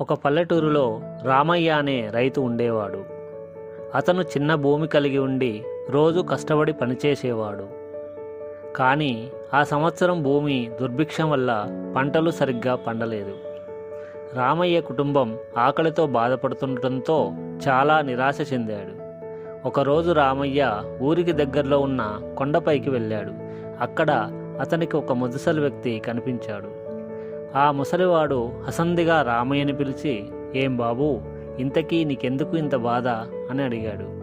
ఒక పల్లెటూరులో రామయ్య అనే రైతు ఉండేవాడు. అతను చిన్న భూమి కలిగి ఉండి రోజు కష్టపడి పనిచేసేవాడు. కానీ ఆ సంవత్సరం భూమి దుర్భిక్షం వల్ల పంటలు సరిగ్గా పండలేదు. రామయ్య కుటుంబం ఆకలితో బాధపడుతుండటంతో చాలా నిరాశ చెందాడు. ఒకరోజు రామయ్య ఊరికి దగ్గరలో ఉన్న కొండపైకి వెళ్ళాడు. అక్కడ అతనికి ఒక ముదుసలు వ్యక్తి కనిపించాడు. ఆ ముసలివాడు హసందిగా రామయ్యని పిలిచి ఏం బాబూ ఇంతకీ నీకెందుకు ఇంత బాధ? అని అడిగాడు.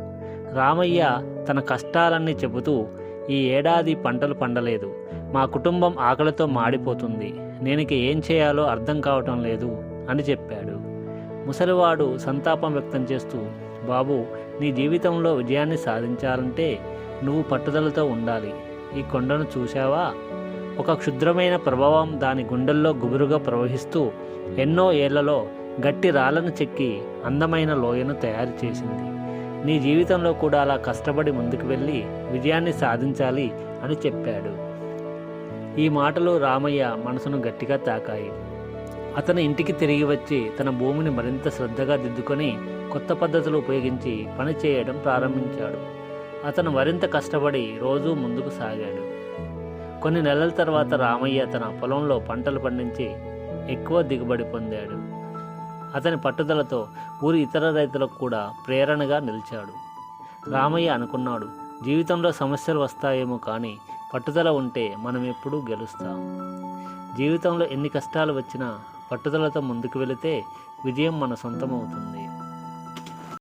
రామయ్య తన కష్టాలన్నీ చెబుతూ ఈ ఏడాది పంటలు పండలేదు. మా కుటుంబం ఆకలితో మాడిపోతుంది. నేనికి ఏం చేయాలో అర్థం కావటం లేదు అని చెప్పాడు. ముసలివాడు సంతాపం వ్యక్తం చేస్తూ బాబు నీ జీవితంలో విజయాన్ని సాధించాలంటే నువ్వు పట్టుదలతో ఉండాలి. ఈ కొండను చూశావా? ఒక క్షుద్రమైన ప్రభావం దాని గుండెల్లో గుబురుగా ప్రవహిస్తూ ఎన్నో ఏళ్ళలో గట్టి రాళ్ళను చెక్కి అందమైన లోయను తయారు చేసింది. నీ జీవితంలో కూడా అలా కష్టపడి ముందుకు వెళ్ళి విజయాన్ని సాధించాలి అని చెప్పాడు. ఈ మాటలు రామయ్య మనసును గట్టిగా తాకాయి. అతను ఇంటికి తిరిగి వచ్చి తన భూమిని మరింత శ్రద్ధగా దిద్దుకొని కొత్త పద్ధతులు ఉపయోగించి పని చేయడం ప్రారంభించాడు. అతను మరింత కష్టపడి రోజూ ముందుకు సాగాడు. కొన్ని నెలల తర్వాత రామయ్య తన పొలంలో పంటలు పండించి ఎక్కువ దిగుబడి పొందాడు. అతని పట్టుదలతో ఊరి ఇతర రైతులకు కూడా ప్రేరణగా నిలిచాడు. రామయ్య అనుకున్నాడు జీవితంలో సమస్యలు వస్తాయేమో కానీ పట్టుదల ఉంటే మనం ఎప్పుడూ గెలుస్తాం. జీవితంలో ఎన్ని కష్టాలు వచ్చినా పట్టుదలతో ముందుకు వెళితే విజయం మన సొంతమవుతుంది.